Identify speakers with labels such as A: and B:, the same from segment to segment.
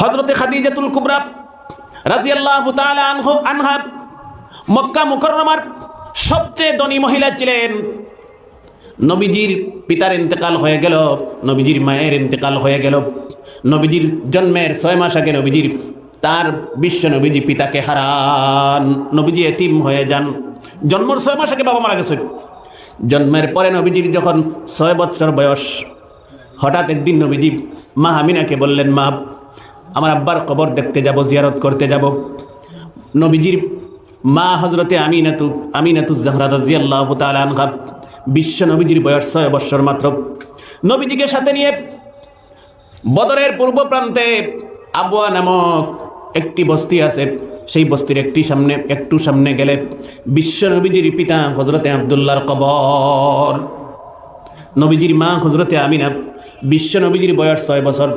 A: হজরতে খাদিজাতুল কুবরা রাজিয়াল্লাহু তাআলা আনহু, আনহা মক্কা মুকররমার সবচেয়ে ধনী মহিলা ছিলেন। নবীজির পিতার ইন্তেকাল হয়ে গেল, নবীজির মায়ের ইন্তেকাল হয়ে গেল। নবীজির জন্মের ছয় মাস আগে নবীজির, তার বিশ্ব নবীজি পিতাকে হারান। নবীজি এতিম হয়ে যান। জন্মের ছয় মাস আগে বাবা মারা গেছেন। জন্মের পরে নবীজির যখন ছয় বৎসর বয়স, হঠাৎ একদিন নবীজি মা আমিনাকে বললেন, মা আমার আব্বার কবর দেখতে যাব, জিয়ারত করতে যাব। নবীজির মা হজরতে আমিনাতু আমিনাতু জাহরা রাজিয়াল্লাহু তাআলা আনহা, বিশ্ব নবীজির বয়স ছয় বৎসর মাত্র। নবীজিকে সাথে নিয়ে বদরের পূর্ব প্রান্তে আবুয়া নামক একটি বস্তি আছে। সেই বস্তির একটি সামনে, একটু সামনে গেলে বিশ্ব নবীজির পিতা হজরতে আবদুল্লাহর কবর। নবীজির মা হজরতে আমিনা, বিশ্ব নবীজির বয়স ছয় বছর।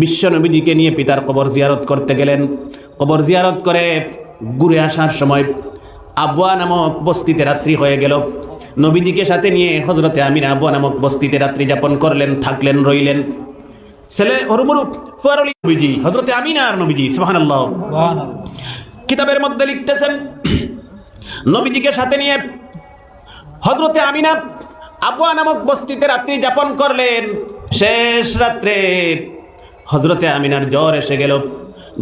A: বিশ্ব নবীজিকে নিয়ে পিতার কবর জিয়ারত করতে গেলেন। কবর জিয়ারত করে ঘুরে আসার সময় আবুয়া নামক বস্তিতে রাত্রি হয়ে গেল। নবীজিকে সাথে নিয়ে হজরতে আমিনা আবুয়া নামক বস্তিতে রাত্রি যাপন করলেন থাকলেন রইলেন। ছেলে হরুমরু ফুয়ারলি নবীজি হজরতে আমিনা আর নবীজি সুবহানাল্লাহ। কিতাবের মধ্যে লিখতেছেন নবীজিকে সাথে নিয়ে হজরতে আমিনা আবুয়া নামক বস্তিতে রাত্রি যাপন করলেন। শেষ রাত্রে হজরতে আমিনার জ্বর এসে গেল।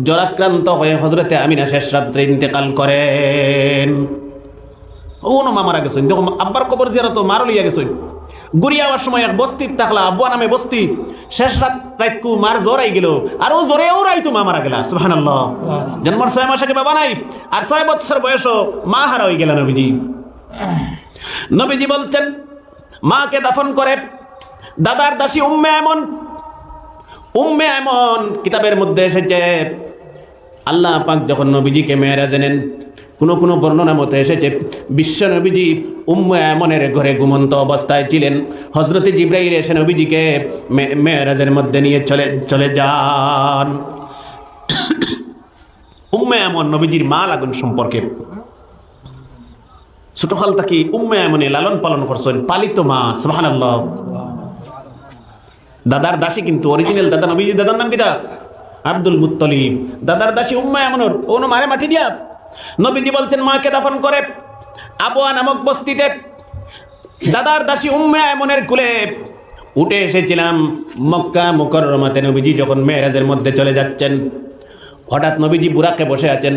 A: জ্বরাক্রান্ত হয়ে হজরতে আমিনা শেষ রাত্রে ইন্তেকাল করেন। ও মা মারা গেছেন। দেখো, আব্বার কবর জিয়ারা তো মারো লিয়া গেছেন। গুড়ি আওয়ার সময় এক বস্তিত থাকলা আব্বা নামে বস্তি শেষ রাত রাতকু মার জ্বর আই গেল। আর ও জ্বরে ও রাইতো মা মারা গেলা, সুবহানাল্লাহ। জন্মর ছয় মাস আগে বাবা নাই, আর ছয় বছর বয়সও মা হারা হয়ে গেল নবীজি। নবীজি বলছেন, মাকে দাফন করে দাদার দাসী উম্মে এমন উম্মে এমন কিতাবের মধ্যে এসেছে। আল্লাহ পাক যখন নবীজিকে মেয়েরা জেনেন, কোনো কোনো বর্ণনা মতে এসেছে, বিশ্ব নবীজি উম্মে এমনের ঘরে ঘুমন্ত অবস্থায় ছিলেন। হজরতে জিব্রাইল এসে নবীজিকে মেয়েরাজের মধ্যে নিয়ে চলে চলে যান। উম্মে এমন নবীজির মা লাগুন সম্পর্কে। ছোটকাল থাকি উম্মে এমনে লালন পালন করছেন, পালিত মা সুবহান দাদার দাসী কিন্তু অরিজিনাল দাদা নবীজি, দাদার নাম কিটা আব্দুল মুত্তলিব। দাদার দাসী উম্মা এমনর, ওনো মারে মাটি দিয়া। নবীজি বলছেন মাকে দাফন করে? আবুয়া নামক বস্তিতে। দাদার দাসী উম্মা এমনের কুলে উঠে এসেছিলাম মক্কা মুকররমাতে। নবীজি যখন মেয়েরাজের মধ্যে চলে যাচ্ছেন, হঠাৎ নবীজি বুড়াকে বসে আছেন।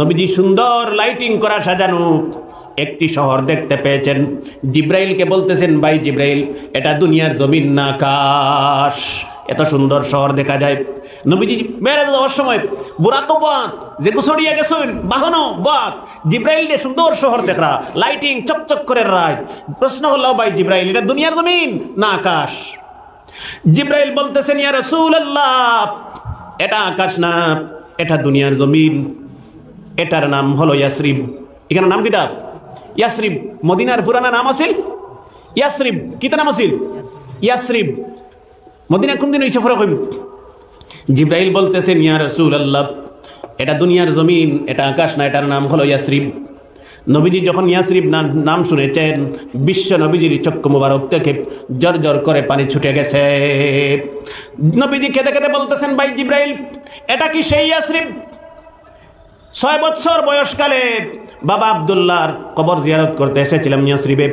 A: নবীজি সুন্দর লাইটিং করা সাজানো। একটি শহর দেখতে পেয়েছেন। জিব্রাইলকে বলতেছেন, ভাই জিব্রাইল, এটা দুনিয়ার জমিন না আকাশ এত সুন্দর শহর দেখা যায়। নবীজি মেরে যাওয়ার সময় বুড়াকো বাদ যে গুছড়িয়া গেছেন, বাহনো বাদ জিব্রাইল যে সুন্দর শহর দেখরা, লাইটিং চকচক করে রায়। প্রশ্ন হলো, ভাই জিব্রাইল, এটা দুনিয়ার জমিন না আকাশ জিব্রাইল বলতেছেন, ইয়া রাসূলুল্লাহ, এটা আকাশ না, এটা দুনিয়ার জমিন। এটার নাম হলো ইয়াসরিব। এখানে নাম কিতাব ইয়াসরিব মদিনার পুরানা নাম আছিল? ইয়াসরিব কিতা নাম আছিল? ইয়াসরিব মদিনা কোন দিন হইছে ফরক হইম? জিব্রাইল বলতেছেন, ইয়া রাসূলুল্লাহ, এটা দুনিয়ার জমিন, এটা আকাশ না, এটার নাম হলো ইয়াসরিব নবীজি যখন ইয়াসরিব নাম শুনেছেন, বিশ্ব নবীজির চক্ষু মুবারক থেকে জর জর করে পানি ছুটে গেছে। নবীজি কেঁদে কেঁদে বলতেছেন, ভাই জিব্রাইল, এটা কি সেই ইয়াসরিব ছয় বৎসর বয়সকালে বাবা আবদুল্লাহর কবর জিয়ারত করতে এসেছিলাম ইয়াসরিবে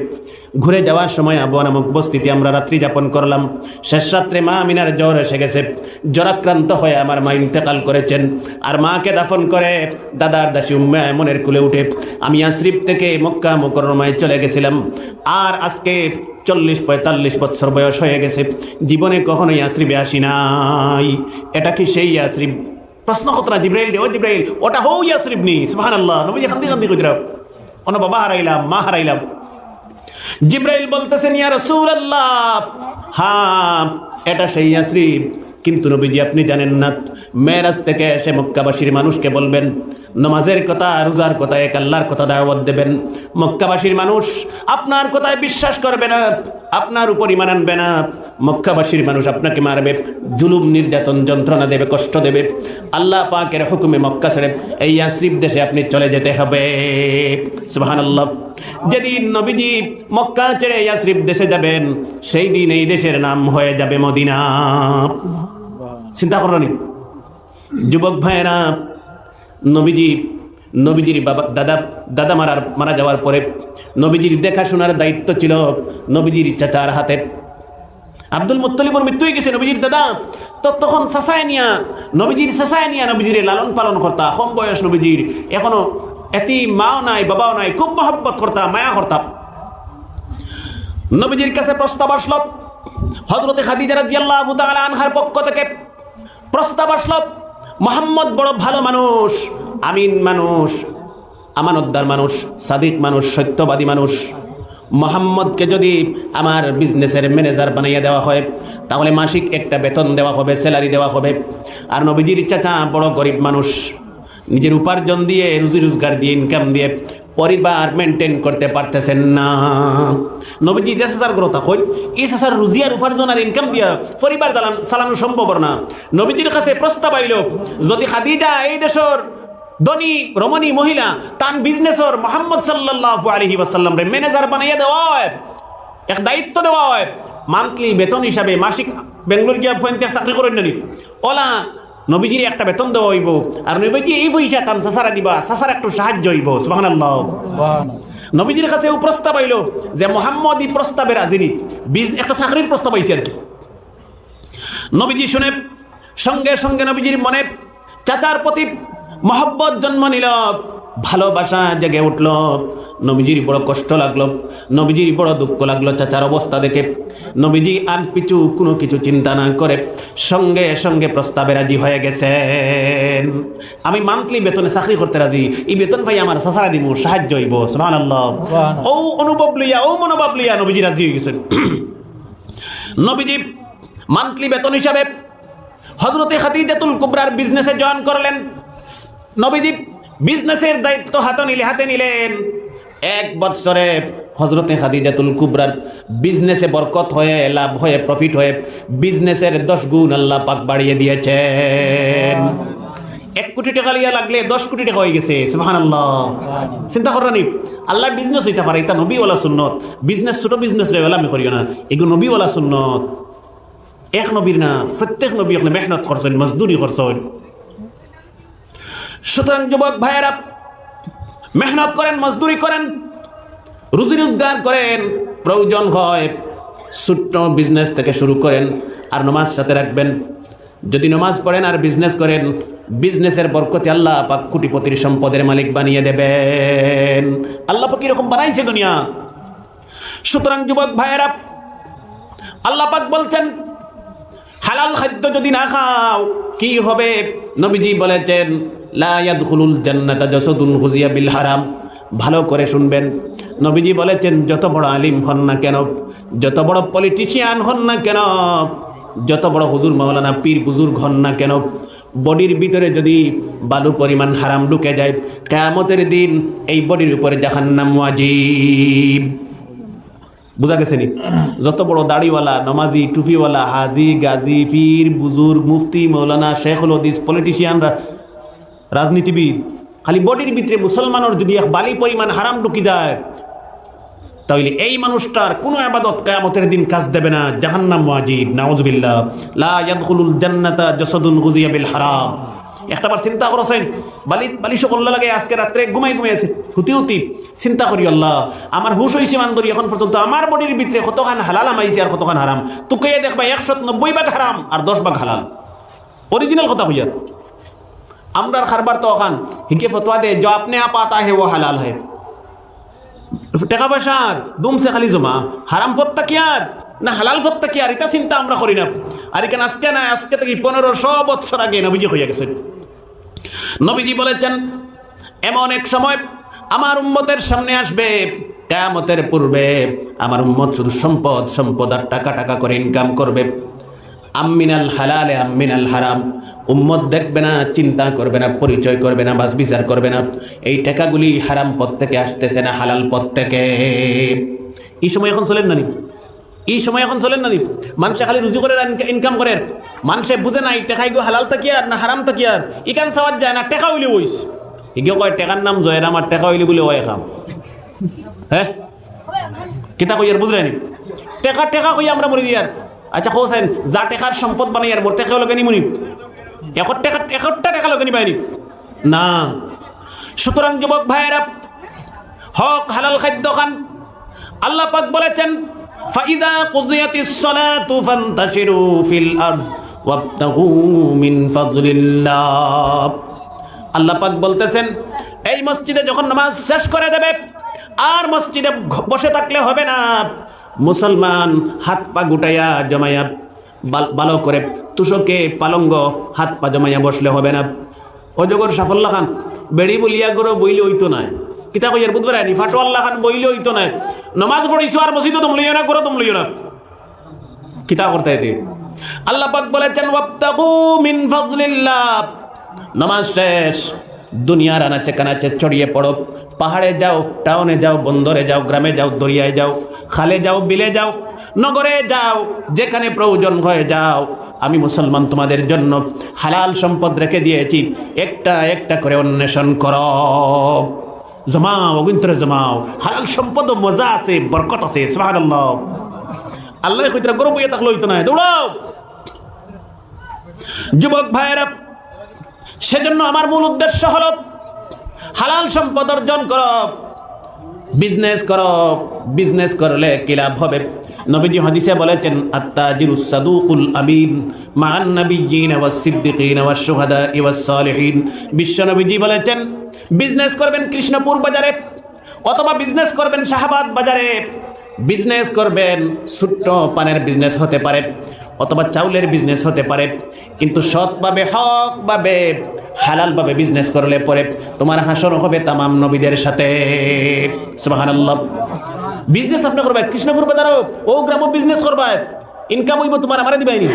A: ঘুরে যাওয়ার সময় আবহাওয়া নামক বস্তিতে আমরা রাত্রি যাপন করলাম। শেষ রাত্রে মা আমিনার জ্বর এসে গেছে। জ্বরাক্রান্ত হয়ে আমার মা ইন্তেকাল করেছেন। আর মাকে দাফন করে দাদার দাসী উম্মা এমনের কুলে উঠে আমি ইয়াসরিব থেকে মক্কা মুকরমায় চলে গেছিলাম। আর আজকে চল্লিশ পঁয়তাল্লিশ বছর বয়স হয়ে গেছে। জীবনে কখনোই ইয়াসরিবে আসি নাই। এটা কি সেই ইয়াসরিব প্রশ্ন কতটা? জিব্রাইল ও জিব্রাইল। ওটা হো ইয়া শরীফনি সুহান আল্লাহ নবী খান্দি খান্দি কইরা অন বাবা হারাইলাম, মা হারাইলাম। জিব্রাইল বলতেছেন, ইয়া রাসূলুল্লাহ। হ্যাঁ এটা সেই ইয়াসরিব কিন্তু নবীজি আপনি জানেন না, মেরাজ থেকে এসে মক্কাবাসীর মানুষকে বলবেন নমাজের কথা, রোজার কথা, এক আল্লাহর কথা দাওয়াত দেবেন। মক্কাবাসীর মানুষ আপনার কথায় বিশ্বাস করবে না, আপনার উপর ইমান আনবে না। মক্কাবাসীর মানুষ আপনাকে মারবে, জুলুম, নির্যাতন, যন্ত্রণা দেবে, কষ্ট দেবে। আল্লাহ পাকের হুকুমে মক্কা ছেড়ে এই ইয়াসরিব দেশে আপনি চলে যেতে হবে। সুবহানাল্লাহ। যেদিন নবীজি মক্কা ছেড়ে ইয়াসরিব দেশে যাবেন, সেই দিন এই দেশের নাম হয়ে যাবে মদিনা। চিন্তা করি যুবক ভাইয়েরা নবীজি, নবীজির বাবা, দাদা দাদা মারার মারা যাওয়ার পরে নবীজির দেখাশোনার দায়িত্ব ছিল নবীজির চাচার হাতে। আব্দুল মুত্তলিবর মৃত্যু হয়ে গেছে নবীজির দাদা। তো তখন সাসায় নিয়া, নবীজির সাসায় নিয়া নবীজির লালন পালন করতা, কম বয়স নবীজির, এখনও এতি মাও নাই, বাবাও নাই, খুব মহব্বত করতা, মায়া করতা। নবীজির কাছে প্রস্তাব আসলো। হজরতে খাদিজা রাদিয়াল্লাহু তাআলা আনহার পক্ষ থেকে প্রস্তাব আসলো। মোহাম্মদ বড় ভালো মানুষ, আমিন মানুষ, আমানতদার মানুষ, সাদিক মানুষ, সত্যবাদী মানুষ। মোহাম্মদকে যদি আমার বিজনেসের ম্যানেজার বানাইয়া দেওয়া হয়, তাহলে মাসিক একটা বেতন দেওয়া হবে, স্যালারি দেওয়া হবে। আর নবীজির চাচা বড় গরিব মানুষ। নিজের উপার্জন দিয়ে, রুজি রোজগার দিয়ে ইনকাম দিয়ে পরিবার মেনটেন করতে পারতেছেন না। নবীজি যে সাসার গ্রতা হই এই সাসার রুজি আর উপার্জন আর ইনকাম দিয়া পরিবার চালান চালানো সম্ভব না। নবীজির কাছে প্রস্তাব আইল, যদি খাদিজা এই দেশের ধনী রমণী মহিলা তান বিজনেসর মোহাম্মদ সাল্লাহ আলহি ওয়াসাল্লাম রে ম্যানেজার বানাইয়া দেওয়া হয়, এক দায়িত্ব দেওয়া হয় মান্থলি বেতন হিসাবে মাসিক বেঙ্গলোর গিয়া ফোনতে চাকরি করেন ওলা নবীজির একটা বেতন দেওয়া হইব, আর নবীজি এই পয়সা তান সাসারা দিবা, সাসার একটু সাহায্য হইব সুবাহ নবীজির কাছে প্রস্তাব আইল যে মোহাম্মদ এই রাজিনী বিজ একটা চাকরির প্রস্তাব আইছে আর কি। নবীজি শুনে সঙ্গে সঙ্গে নবীজির মনে চাচার প্রতি মহব্বত জন্ম নিল। ভালোবাসা জেগে উঠল। নবীজির বড় কষ্ট লাগল নবীজির বড় দুঃখ লাগল চাচার অবস্থা দেখে। নবীজি আগ পিছু কোনো কিছু চিন্তা না করে সঙ্গে সঙ্গে প্রস্তাবে রাজি হয়ে গেছেন। আমি মান্থলি বেতনে চাকরি করতে রাজি। এই বেতন ভাই আমার সাসারা দিব সাহায্য হইব সুবহান আল্লাহ ও অনুভব লইয়া ও মনোভাব লইয়া নবীজি রাজি হয়ে গেছেন। নবীজি মান্থলি বেতন হিসাবে হজরতে খাদিজাতুল কুবরার বিজনেসে জয়েন করলেন। নবীজি বিজনেসের দায়িত্ব হাতে নিলে, হাতে নিলেন। এক বৎসরে হজরতে খাদিজাতুল কুবরার বিজনেসে বরকত হয়ে, লাভ হয়ে প্রফিট হয়ে বিজনেসের দশ গুণ আল্লাহ পাক বাড়িয়ে দিয়েছেন। এক কোটি টাকা লিয়া লাগলে দশ কোটি টাকা হয়ে গেছে সুবাহান আল্লাহ চিন্তা করেন আল্লাহ বিজনেস হইতে পারে, এটা নবীওয়ালা সুন্নত। বিজনেস ছোট বিজনেস রে আমি করিও না এগুলো নবীওয়ালা সুন্নত। এক নবীর না, প্রত্যেক নবী মেহনত করছেন, মজদুরি করছেন। সুতরাং যুবক ভাইয়েরা, মেহনত করেন, মজদুরি করেন, রুজি রোজগার করেন, প্রয়োজন হয় ছোট্ট বিজনেস থেকে শুরু করেন আর নমাজ সাথে রাখবেন। যদি নমাজ পড়েন আর বিজনেস করেন বিজনেসের বরকতে আল্লাহ পাক কোটিপতির সম্পদের মালিক বানিয়ে দেবেন। আল্লাহ পাক এরকম বানাইছে দুনিয়া। সুতরাং যুবক ভাইয়েরা, আল্লাহ পাক বলছেন, হালাল খাদ্য যদি না খাও, কি হবে? নবীজি বলেছেন হুজিয়া বিল হারাম। ভালো করে শুনবেন। নবীজি বলেছেন, যত বড় আলিম হন না কেন, যত বড় পলিটিশিয়ান হন না কেন, যত বড় হুজুর মাওলানা পীর বুজুর্গ হন না কেন, বডির ভিতরে যদি বালু পরিমাণ হারাম ঢুকে যায়, কেয়ামতের দিন এই বডির উপরে জাহান্নাম ওয়াজিব। বুঝা গেছে নি? যত বড় দাড়িওয়ালা, নমাজি, টুপিওয়ালা, হাজি, গাজী, পীর, বুজুর্গ, মুফতি মৌলানা শেখুল হদিস পলিটিশিয়ানরা রাজনীতিবিদ, খালি বডির ভিতরে মুসলমানের যদি এক বালি পরিমাণ হারাম ঢুকি যায়, তাহলে এই মানুষটার কোনো আবাদত কায়ামতের দিন কাজ দেবে না। জাহান্নাম ওয়াজিব, নাউজুবিল্লাহ। লা ইয়াদখুলুল জান্নাতা জাসাদুন গুজিয়া বিল হারাম। একটাবার চিন্তা করছেন, বালি বালি সকল লাগে আজকে রাত্রে ঘুমাই ঘুমাই আছে, হুতি হুতি, চিন্তা করি আল্লাহ, আমার হুশ হয়েছে মান ধরি, এখন পর্যন্ত আমার বডির ভিতরে কতখান হালাল আমাইছে আর কতখান হারাম। তোকে দেখবা একশো নব্বই ভাগ হারাম আর দশ ভাগ হালাল। অরিজিনাল কথা হইয়া আমরার খারবার তো ওখান হিকে ফতোয়া দে যা আপনি আপ আতা হে ও হালাল হে টাকা পয়সার দুমসে খালি জমা। হারাম ফত্তা কি আর? না, হালাল ফত্তা কি আর? এটা চিন্তা আমরা করি না। আর এখানে আজকে না, আজকে থেকে পনেরো শ বৎসর আগে নবীজি হইয়া গেছে। নবীজি বলেছেন, এমন এক সময় আমার উম্মতের সামনে আসবে কেমতের পূর্বে আমার উম্মত শুধু সম্পদ সম্পদ আর টাকা টাকা করে ইনকাম করবে। আম্মিনাল হালালে আম্মিনাল হারাম। উম্মত দেখবে না, চিন্তা করবে না, পরিচয় করবে না, বাস বিচার করবে না। এই টাকাগুলি হারাম পথ থেকে আসতেছে না, হালাল পথ থেকে। এই সময় এখন চলেন না নি? এই সময় এখন চলেন না নি? মানুষে খালি রুজি করে ইনকাম করে। মানুষে বুঝে না, এই টেকাই গো হালাল তাকিয়ার না হারাম তাকিয়ার ইকান চাওয়ার যায় না, টেকা হইলে ওইস ইগে কয়, টেকার নাম জয়ের, আমার টেকা হইলে বলে ওয় খাম। হ্যাঁ? কিতা কই আর বুঝলেনি? টেকা টেকা কই আমরা মরি আর। আচ্ছা হোসেন, যা টেকার সম্পদ বানাই আর মোর টেকা লগে নিমুনি এখন টাকা একটা টাকা লগে নিবাইনি না? সুতরাং যুবক ভাইয়েরা, হক হালাল খাদ্য খান। আল্লাহ পাক বলেছেন, ফাইদা কুদিয়াতিস সালাতু ফান্তাশিরু ফিল আরদ ওয়াবতাগু মিন ফাজলিল্লাহ আল্লাহ পাক বলতেছেন, এই মসজিদে যখন নামাজ শেষ করে দেবে, আর মসজিদে বসে থাকলে হবে না। মুসলমান হাত পা গুটাইয়া জমাইয়া ভালো করে তুষকে পালঙ্গ হাত পা জমাইয়া বসলে হবে না। অজগর সাফল্য খান, বেড়ি বলিয়া করো বইলে হইতো না কিতা কইয়ার বুধবার আনি ফাটো আল্লাহ খান বইলে হইতো না নমাজ পড়িছো আর মসজিদে তুমি লইও না করো তুমি লইও না। কিতা করতে এতে? আল্লাহ পাক বলেছেন, ওয়াবতাগু মিন ফাজলিল্লাহ নামাজ শেষ। দুনিয়ার আনাচে কানাচে ছড়িয়ে পড়ো। পাহাড়ে যাও, টাউনে যাও, বন্দরে যাও, গ্রামে যাও, দরিয়ায় যাও। খালে যাও, বিলে যাও, নগরে যাও, যেখানে প্রয়োজন হয়ে যাও। আমি মুসলমান তোমাদের জন্য হালাল সম্পদ রেখে দিয়েছি। একটা একটা করে অন্বেষণ কর। জমাও, অগুন্তরে জমাও। হালাল সম্পদ মজা আছে, বরকত আছে আল্লাহ গরম হইয়া থাকল হইতো না, দৌড়াও। যুবক ভাইয়েরা, সেজন্য আমার মূল উদ্দেশ্য হল, হালাল সম্পদ অর্জন করো। বিজনেস করো বিজনেস করলে কি লাভ হবে? নবীজি হাদিসে বলেছেন, আত্তাজিরু সাদুকুল আমিন মান নবিয়্যিন ওয়াস সিদ্দিকিন ওয়াস শুহাদা ওয়াস সালিহিন। বিশ্ব নবীজি বলেছেন বিজনেস করবেন কৃষ্ণপুর বাজারে অথবা বিজনেস করবেন শাহাবাদ বাজারে। বিজনেস করবেন ছোট্ট পানের বিজনেস হতে পারে অথবা চাউলের বিজনেস হতে পারে। কিন্তু সৎভাবে, হকভাবে হালালভাবে বিজনেস করলে পরে তোমার হাসর হবে তামাম নবীদের সাথে। সুবহানাল্লাহ। বিজনেস আপনি করবে কৃষ্ণপুর বাজারও ও গ্রামও বিজনেস করবা। ইনকাম হইব তোমার আমারে দিবাইনি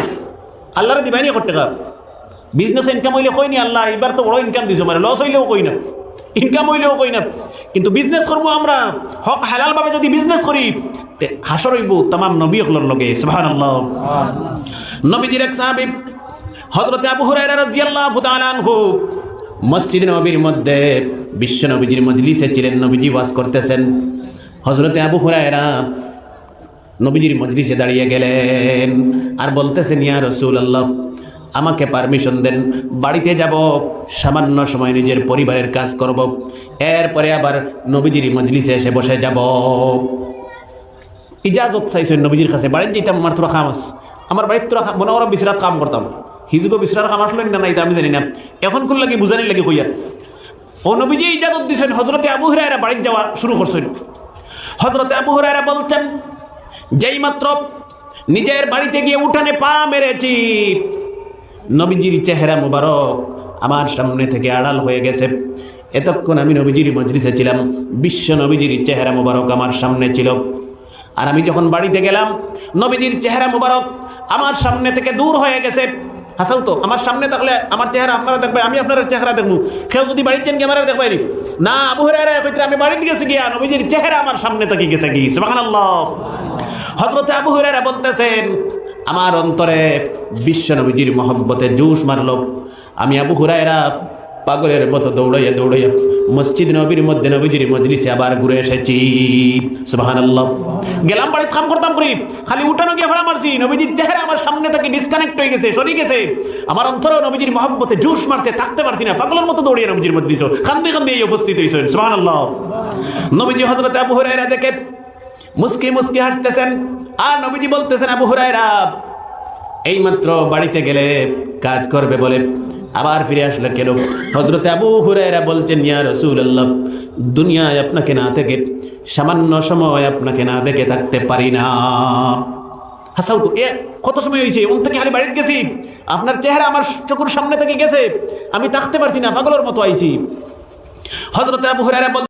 A: আল্লাহরে দিবাইনি কত টাকা। বিজনেস ইনকাম হইলে কইনি আল্লাহ এবার তো বড় ইনকাম দিছো মানে লস হইলেও কই না। ইনকাম হইলেও কই না। কিন্তু বিজনেস করব আমরা হক হালাল ভাবে যদি বিজনেস করি তে হাসর হইব তামাম নবী হলর লগে সুবহানাল্লাহ। নবীজির এক সাহাবী হযরতে আবু আনহু মসজিদ নবীর মধ্যে বিশ্ব নবীজির মজলিসে ছিলেন, নবীজি বাস করতেছেন। হযরতে আবু হুরায়রা নবীজির মজলিসে দাঁড়িয়ে গেলেন আর বলতেছেন, ইয়া রসুল আল্লাহ আমাকে পারমিশন দেন, বাড়িতে যাব, সামান্য সময় নিজের পরিবারের কাজ করব, এরপরে আবার নবীজির মজলিসে এসে বসে যাব। ইজাজত চাইছেন নবীজির কাছে, বাড়িতে যেতাম আমার তোরা আছে আমার বাড়িতে তোরা মনে করো বিছরাত কাম করতাম। হিজগো বিছরার কাম আসলেন না এটা আমি জানি না। এখন কোন লাগে বুঝানি লাগে কইয়া ও নবীজি ইজাজত দিছেন হজরতে আবু হুরায়রা বাড়িতে যাওয়া শুরু করছেন। হজরতে আবু হুরায়রা বলছেন, যেই মাত্র নিজের বাড়িতে গিয়ে উঠানে পা মেরেছি, নবীজির চেহারা মুবারক আমার সামনে থেকে আড়াল হয়ে গেছে। এতক্ষণ আমি নবীজির মজলিসে ছিলাম, বিশ্ব নবীজির চেহারা মুবারক আমার সামনে ছিল। আর আমি যখন বাড়িতে গেলাম, নবীজির চেহারা মুবারক আমার সামনে থেকে দূর হয়ে গেছে। হাসাও তো, আমার সামনে থাকলে আমার চেহারা আপনারা দেখবে, আমি আপনার চেহারা দেখব। খেয়াল যদি বাড়িতে ক্যামেরা দেখবে না আবু হেরা কইতে আমি বাড়িতে গেছি গিয়া, নবীজির চেহারা আমার সামনে থেকে গেছে কি সুবহানাল্লাহ। হযরত আবু হেরা বলতেছেন, আমার অন্তরে বিশ্ব নবীজির মহব্বতে জুস মারল। আমি আবু হুরায়রা পাগলের মতো দৌড়াইয়া দৌড়াইয়া মসজিদ নবীর মধ্যে নবীজির মজলিসে আবার ঘুরে এসেছি। সুবহানাল্লাহ। গেলাম বাড়ি থাম করতাম করি। খালি উঠানো গিয়ে ভাড়া মারছি। নবীজির চেহারা আমার সামনে থেকে ডিসকানেক্ট হয়ে গেছে, সরে গেছে। আমার অন্তরেও নবীজির মহব্বতে জুস মারছে, থাকতে পারছি না। পাগলের মতো দৌড়িয়ে নবীজির মজলিস খান্দে খান্দে এই উপস্থিত হয়েছেন। সুবহানাল্লাহ। নবীজি হযরত আবু হুরায়রা দেখে মুস্কি মুস্কি হাসতেছেন। আর নবীজি বলতেছেন, আবু হুরায়রা, এইমাত্র বাড়িতে গেলে কাজ করবে বলে আবার ফিরে আসলো কেন? হজরত আবু হুরায়রা বলছেন, ইয়া রসুল্লাহ দুনিয়ায় আপনাকে না থেকে সামান্য সময় আপনাকে না দেখে থাকতে পারি না। হাসাও তো, এ, কত সময় হয়েছে ওন থেকে খালি বাড়িতে গেছি। আপনার চেহারা আমার চোখের সামনে থেকে গেছে। আমি থাকতে পারছি না, পাগলের মতো আইছি। হজরত আবু হুরায়রা বল